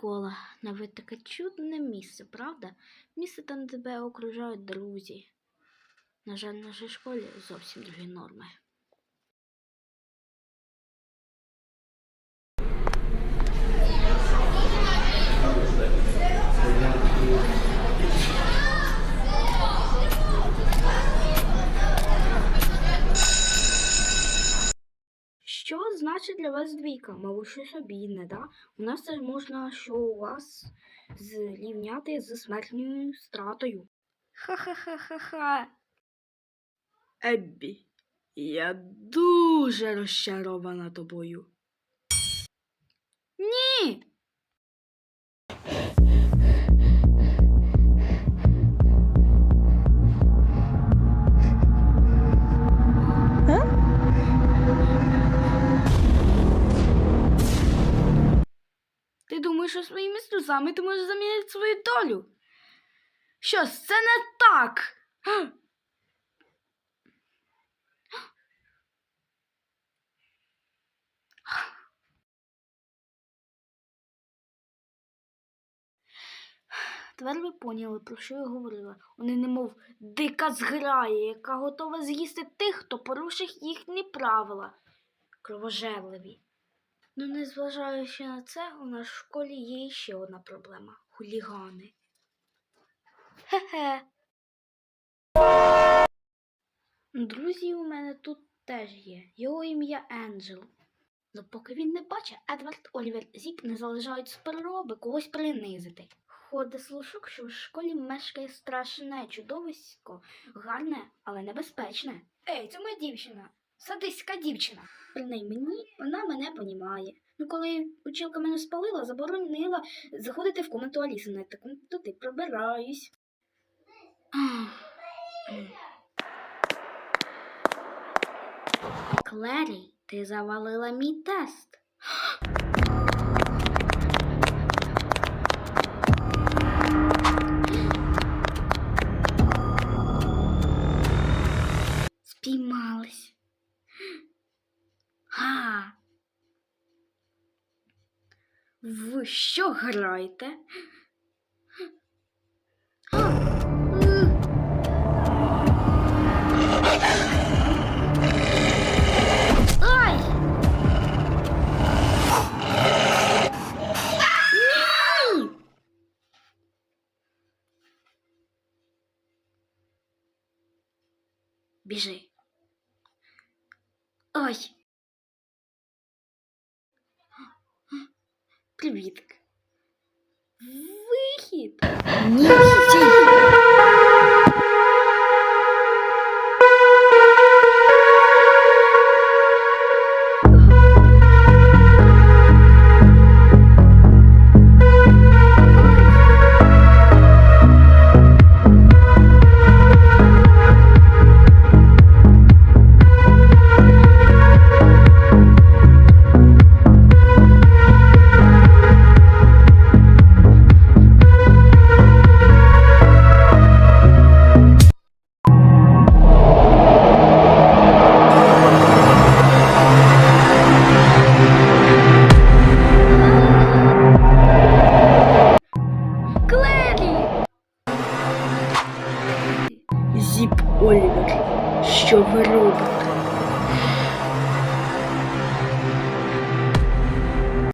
школа. Навіть таке чудне місце, правда? Місце там тебе окружають друзі. На жаль, в нашій школі зовсім другі норми. Значить для вас двійка? Мабуть, щось обідне, да? У нас це можна, що у вас зрівняти з смертною стратою. Ха-ха-ха-ха-ха. Еббі, я дуже розчарована тобою. Ти думаєш, що своїми сльозами ти можеш замінити свою долю? Що ж, це не так. Тепер ви поняли, про що я говорила. Вони немов дика зграя, яка готова з'їсти тих, хто порушив їхні правила. Кровожерливі. Ну, незважаючи на це, у нас в школі є ще одна проблема хулігани. Хе-хе. Друзі у мене тут теж є. Його ім'я Енджел. Ну, поки він не бачить, Едвард Олівер Зіп не залишають спроби когось принизити. Ходить слушок, що в школі мешкає страшне чудовисько, гарне, але небезпечне. Ей, це моя дівчина, садиська дівчина. Принаймні мені вона мене понімає. Ну, коли училка мене спалила, заборонила заходити в комнату Аліси, на таку туди пробираюсь. Клері, ти завалила мій тест. Ви що граєте? А! Біжи. Ой. Привіт. Вихід. Ні. Олівер, що ви робите?